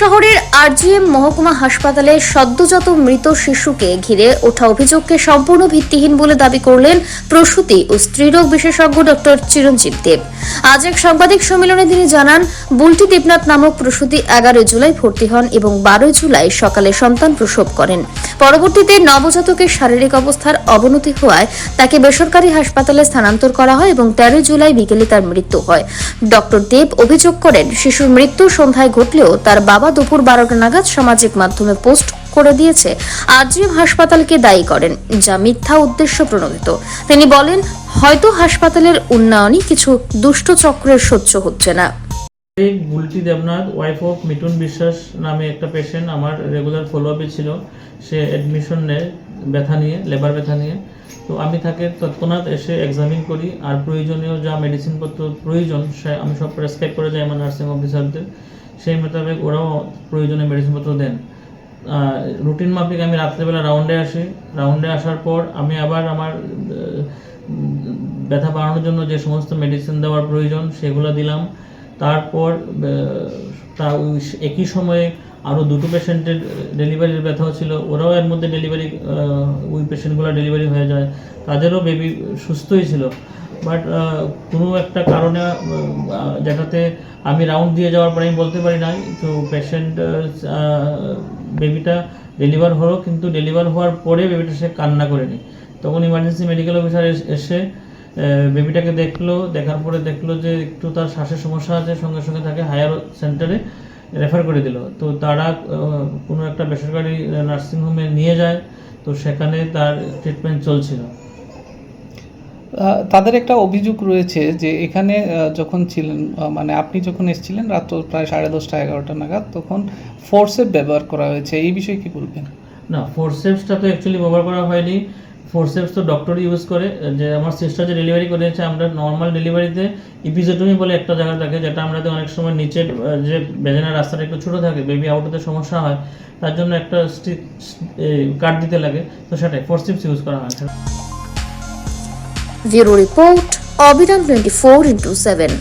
শহরের আরজিএম মহকুমা হাসপাতালে সদ্যজাত মৃত শিশুকে ঘিরে ওঠা অভিযোগকে সম্পূর্ণ ভিত্তিহীন বলে দাবি করলেন প্রসূতি ও স্ত্রীরোগ বিশেষজ্ঞ ডক্টর চিরঞ্জিত দেব। আজ এক সাংবাদিক সম্মেলনে তিনি জানান, বুলটি দেবনাথ নামক প্রসূতি এগারো জুলাই ভর্তি হন এবং বারোই জুলাই সকালে সন্তান প্রসব করেন। পরবর্তীতে নবজাতকের শারীরিক অবস্থার অবনতি হওয়ায় তাকে বেসরকারি হাসপাতালে স্থানান্তর করা হয় এবং তেরো জুলাই বিকেলে তার মৃত্যু হয়। ডক্টর দেব অভিযোগ করেন, শিশুর মৃত্যু সন্ধ্যায় ঘটলেও তার বাবা দুপুর বারোটা নাগাদ সামাজিক মাধ্যমে পোস্ট করে দিয়েছে আরজিএম হাসপাতালকে দায়ী করেন, যা মিথ্যা উদ্দেশ্য প্রণোদিত। তিনি বলেন, হয়তো হাসপাতালের উন্নয়নই কিছু দুষ্ট চক্রের সহ্য হচ্ছে না। এই দেবনাথ ওয়াইফ অফ মিঠুন বিশ্বাস নামে একটা পেশেন্ট আমার রেগুলার ফলো আপে ছিল। সে অ্যাডমিশন নেয়, ব্যথা নিয়ে লেবার ব্যথা নিয়ে। তো আমি তাকে তৎক্ষণাৎ এসে এক্সামিন করি, আর প্রয়োজনীয় যা মেডিসিনপত্র প্রয়োজন, সে, আমি সব প্রেসক্রাইব করে যাই আমার নার্সিং অফিসারদের সেই মোতাবেক ওরাও প্রয়োজনীয় মেডিসিনপত্র দেন। রুটিন মাফিক আমি রাত্রেবেলা রাউন্ডে আসি। রাউন্ডে আসার পর আমি আবার আমার ব্যথা বাড়ানোর জন্য যে সমস্ত মেডিসিন দেওয়ার প্রয়োজন সেগুলো দিলাম। তারপর তা একই সময়ে আরও দুটো পেশেন্টের ডেলিভারির ব্যথাও ছিল। ওরাও এর মধ্যে ডেলিভারি ওই পেশেন্টগুলো ডেলিভারি হয়ে যায়। তাদেরও বেবি সুস্থই ছিল। বাট কোনো একটা কারণে যেটাতে আমি রাউন্ড দিয়ে যাওয়ার পরে আমি বলতে পারি না তো পেশেন্ট বেবিটা ডেলিভার হলো, কিন্তু ডেলিভার হওয়ার পরে বেবিটা সে কান্না করেনি। তখন ইমার্জেন্সি মেডিকেল অফিসার এসে বেবিটাকে দেখল, দেখার পরে দেখল যে একটু তার শ্বাসের সমস্যা আছে, সঙ্গে সঙ্গে তাকে হায়ার সেন্টারে রেফার করে দিল। তো তারা কোনো একটা বেসরকারি নার্সিংহোমে নিয়ে যায়, তো সেখানে তার ট্রিটমেন্ট চলছিল। তাদের একটা অভিযোগ রয়েছে যে এখানে যখন ছিলেন মানে আপনি যখন এসেছিলেন রাত প্রায় সাড়ে দশটা, এগারোটা নাগাদ, তখন ফোর্সেপ ব্যবহার করা হয়েছে। এই বিষয়ে কি বলবেন? না ফোরসেপসটা তো অ্যাকচুয়ালি ব্যবহার করা হয়নি। ফোরসেপস তো ডক্টর ইউজ করে। যে আমার সিস্টার যে ডেলিভারি করেছে, আমরা নর্মাল ডেলিভারিতে ইপিজেটমি বলে একটা জায়গা থাকে, যেটা আমাদের অনেক সময় নিচের যে বেজানার রাস্তাটা একটু ছোটো থাকে বেবি আউট হতে সমস্যা হয়, তার জন্য একটা কাট দিতে লাগে। তো সেটাই ফোরসেপস ইউজ করা হয়। ব্যুরো রিপোর্ট অবিরাম টোয়েন্টি ফোর ইন্টু সেভেন